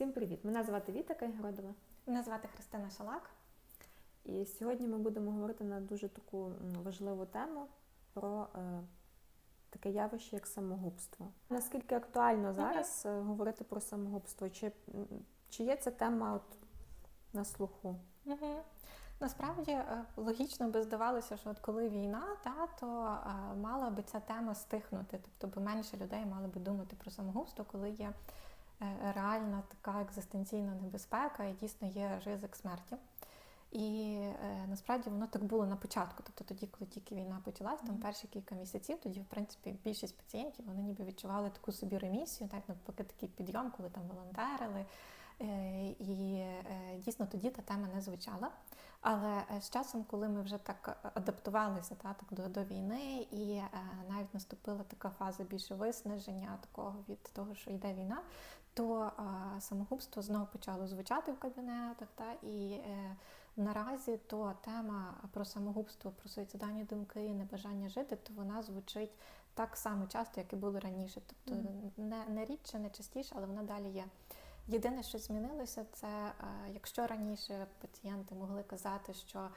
Всім привіт! Мене звати Віта Кайгородова. Мене звати Христина Шалак. І сьогодні ми будемо говорити на дуже таку важливу тему про е, таке явище, як самогубство. Наскільки актуально зараз е, говорити про самогубство? Чи, чи є ця тема от на слуху? Угу. Насправді е, логічно би здавалося, що от коли війна, та, то е, мала би ця тема стихнути. Тобто би менше людей мали би думати про самогубство, коли є реальна така екзистенційна небезпека і дійсно є ризик смерті. І е, насправді воно так було на початку. Тобто тоді, коли тільки війна почалась, там перші кілька місяців, тоді, в принципі, більшість пацієнтів вони ніби відчували таку собі ремісію, так навпаки, такий підйом, коли там волонтерили. Е, І е, дійсно тоді та тема не звучала. Але е, з часом, коли ми вже так адаптувалися та, так, до, до війни, і е, навіть наступила така фаза більше виснаження такого від того, що йде війна, то е, самогубство знову почало звучати в кабінетах. Та, і е, наразі то тема про самогубство, про суїцидальні думки і небажання жити, то вона звучить так само часто, як і було раніше. Тобто не, не рідше, не частіше, але вона далі є. Єдине, що змінилося, це е, якщо раніше пацієнти могли казати, що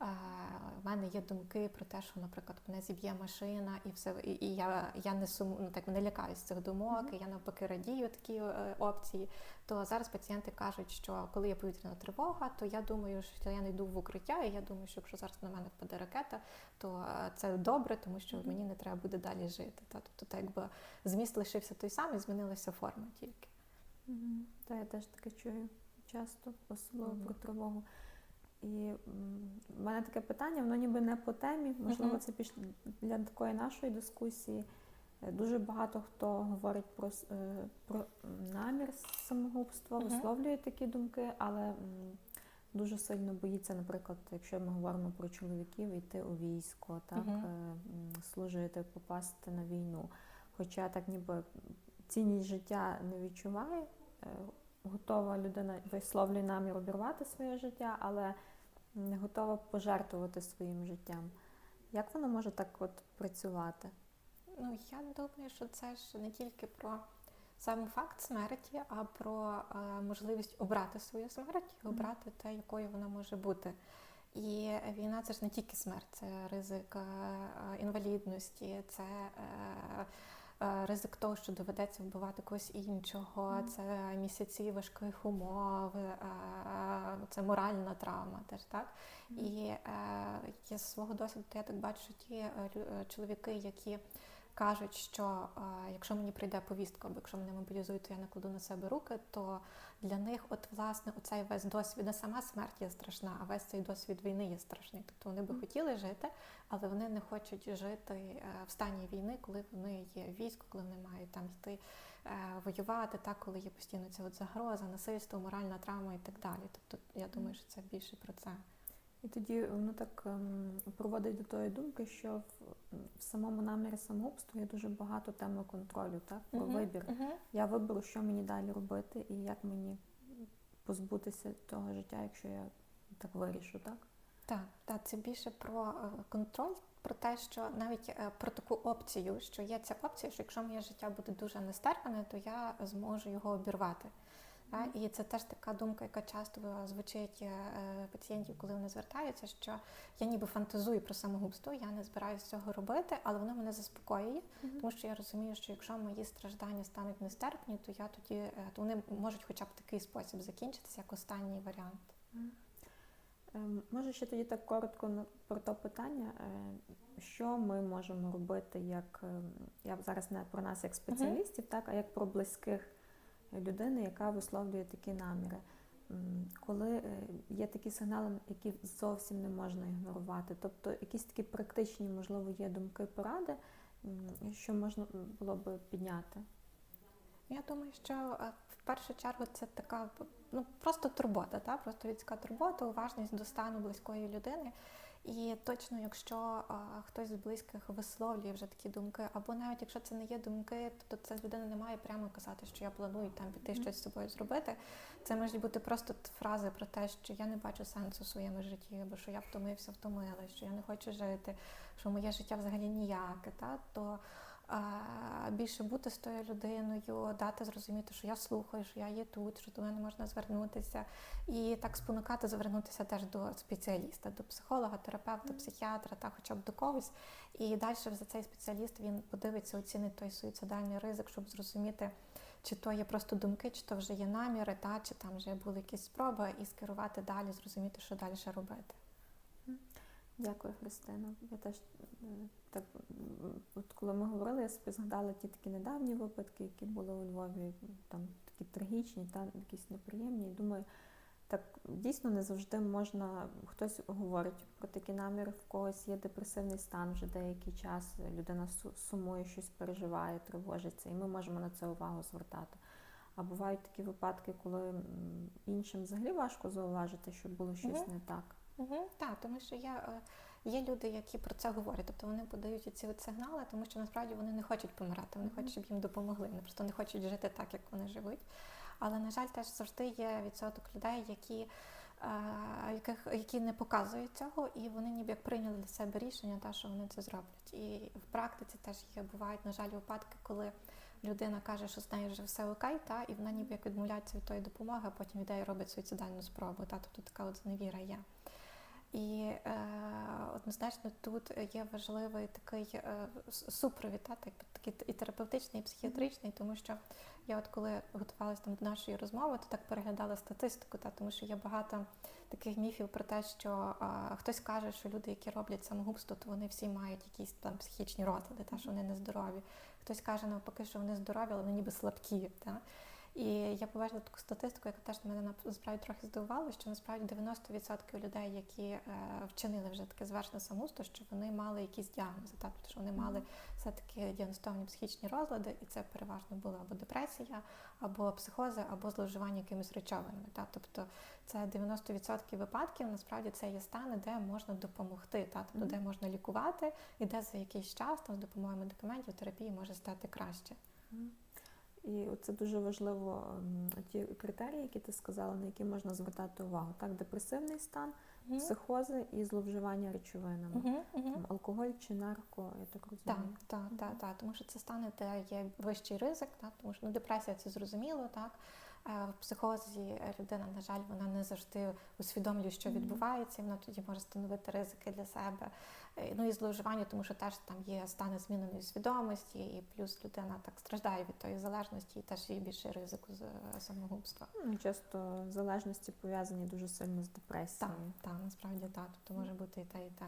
в мене є думки про те, що, наприклад, мене зіб'є машина, і все, і, і я, я не суму, ну так не лякаюсь цих думок, і я навпаки радію такі е, опції. То зараз пацієнти кажуть, що коли є повітряна тривога, то я думаю, що я не йду в укриття, і я думаю, що якщо зараз на мене впаде ракета, то е, це добре, тому що мені не треба буде далі жити. Та тобто, так якби зміст лишився той самий, змінилася форма тільки. Та я теж таке чую часто, особливо Мгм. про тривогу. І в мене таке питання, воно ніби не по темі, можливо, це більш для такої нашої дискусії. Е, Дуже багато хто говорить про, е, про намір самогубства, висловлює такі думки, але дуже сильно боїться, наприклад, якщо ми говоримо про чоловіків, йти у військо, так, е, служити, попасти на війну. Хоча так ніби цінність життя не відчуває, готова людина висловлює намір обірвати своє життя, але не готова пожертвувати своїм життям. Як воно може так от працювати? Ну, я думаю, що це ж не тільки про сам факт смерті, а про е, можливість обрати свою смерть і обрати те, якою вона може бути. І війна це ж не тільки смерть, це ризик е, е, інвалідності, це е, е, ризик того, що доведеться вбивати когось іншого, Мгм. це місяці важких умов, е, це моральна травма теж так. І е, я з свого досвіду, я так бачу, що ті е, е, чоловіки, які кажуть, що е, якщо мені прийде повістка, або якщо мене мобілізують, то я накладу на себе руки, то для них, от власне, оцей весь досвід, не сама смерть є страшна, а весь цей досвід війни є страшний. Тобто вони би хотіли жити, але вони не хочуть жити е, в стані війни, коли вони є в війську, коли вони мають там йти е, воювати, так, коли є постійно ця от загроза, насильство, моральна травма і так далі. Тобто я думаю, що це більше про це. І тоді воно так ем, проводить до тої думки, що в, самому намірі самогубства є дуже багато теми контролю, так, про Мгм, вибір. мгм. Я виберу, що мені далі робити і як мені позбутися того життя, якщо я так вирішу, так? Так, так, це більше про е, контроль, про те, що навіть е, про таку опцію, що є ця опція, що якщо моє життя буде дуже нестерпане, то я зможу його обірвати. І це теж така думка, яка часто звучить е, е, пацієнтів, коли вони звертаються, що я ніби фантазую про самогубство, я не збираюся цього робити, але воно мене заспокоює, тому що я розумію, що якщо мої страждання стануть нестерпні, то я тоді е, то вони можуть хоча б такий спосіб закінчитися, як останній варіант. Ем, Може, ще тоді так коротко про те питання, що ми можемо робити, як я зараз не про нас як спеціалістів, так, а як про близьких людини, яка висловлює такі наміри. Коли е, є такі сигнали, які зовсім не можна ігнорувати, тобто якісь такі практичні, можливо, є думки, поради, що можна було би підняти. Я думаю, що е, в першу чергу це така ну просто турбота, та просто людська турбота, уважність до стану близької людини. І точно, якщо а, хтось з близьких висловлює вже такі думки, або навіть якщо це не є думки, то це людина не має прямо казати, що я планую там піти щось з собою зробити. Це можуть бути просто фрази про те, що я не бачу сенсу в своєму житті, або що я втомився, втомилась, що я не хочу жити, що моє життя взагалі ніяке. Та то більше бути з тою людиною, дати зрозуміти, що я слухаю, що я є тут, що до мене можна звернутися, і так спонукати звернутися теж до спеціаліста, до психолога, терапевта, психіатра, та хоча б до когось. І далі за цей спеціаліст він подивиться, оцінить той суїцидальний ризик, щоб зрозуміти, чи то є просто думки, чи то вже є наміри, та чи там вже були якісь спроби, і скерувати далі, зрозуміти, що далі робити. Дякую, Христина. Я теж е, так, от коли ми говорили, я собі згадала ті такі недавні випадки, які були у Львові, там такі трагічні, та якісь неприємні. І думаю, так дійсно не завжди можна. Хтось говорить про такі наміри, в когось є депресивний стан вже деякий час. Людина су- сумує, щось переживає, тривожиться, і ми можемо на це увагу звертати. А бувають такі випадки, коли іншим взагалі важко зауважити, що було щось Мгм. не так. Угу, так, тому що є, е, є люди, які про це говорять, тобто вони подають ці от сигнали, тому що насправді вони не хочуть помирати, вони хочуть, щоб їм допомогли. Вони просто не хочуть жити так, як вони живуть. Але, на жаль, теж завжди є відсоток людей, які, е, яких, які не показують цього, і вони ніби як прийняли для себе рішення, та, що вони це зроблять. І в практиці теж є, бувають, на жаль, випадки, коли людина каже, що з нею вже все окей, та, і вона ніби як відмовляється від тої допомоги, а потім йде і робить суїцидальну спробу. Та, тобто така от зневіра є. І е, однозначно тут є важливий такий е, супровід, та, так, такий і терапевтичний, і психіатричний, тому що я от коли готувалася там до нашої розмови, то так переглядала статистику, та, тому що є багато таких міфів про те, що е, хтось каже, що люди, які роблять самогубство, то вони всі мають якісь там психічні розлади, та, що вони нездорові. Хтось каже навпаки, що вони здорові, але вони ніби слабкі. Та. І я побачила таку статистику, яка теж мене на- насправді трохи здивувала, що насправді 90% людей, які е, вчинили вже таке звершене самогубство, що вони мали якісь діагнози, так? тобто що вони мали все-таки діагностовані психічні розлади, і це переважно була або депресія, або психози, або зловживання якимись речовинами. Так? Тобто це 90% випадків, насправді це є стани, де можна допомогти, так? тобто де можна лікувати, і де за якийсь час там, з допомогою медикаментів терапії може стати краще. І це дуже важливо ті критерії, які ти сказала, на які можна звертати увагу. Так, депресивний стан, психози і зловживання речовинами. угу, угу. Там, алкоголь чи нарко, я так Так, розумію. так, так, так, тому що це стане, де є вищий ризик, так, тому що ну, депресія це зрозуміло, так. В психозі людина, на жаль, вона не завжди усвідомлює, що відбувається, і вона тоді може становити ризики для себе. Е, Ну і зловживання, тому що теж там є стани зміненої свідомості, і плюс людина так страждає від тої залежності, і теж є більший ризик з е, самогубства. Ну, часто залежності пов'язані дуже сильно з Так, депресією. так, насправді так. Тобто може бути і те, і те.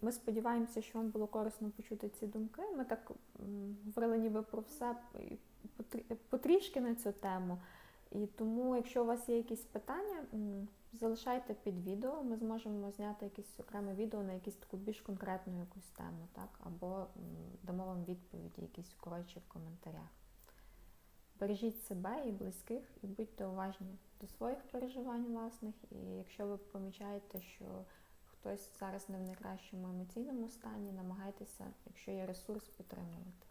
Ми сподіваємося, що вам було корисно почути ці думки. Ми так говорили ніби про все потрішки на цю тему. І тому, якщо у вас є якісь питання, залишайте під відео. Ми зможемо зняти якесь окреме відео на якусь таку більш конкретну якусь тему, так? Або дамо вам відповіді, якісь коротші в коментарях. Бережіть себе і близьких, і будьте уважні до своїх переживань власних. І якщо ви помічаєте, що хтось зараз не в найкращому емоційному стані, намагайтеся, якщо є ресурс, підтримувати.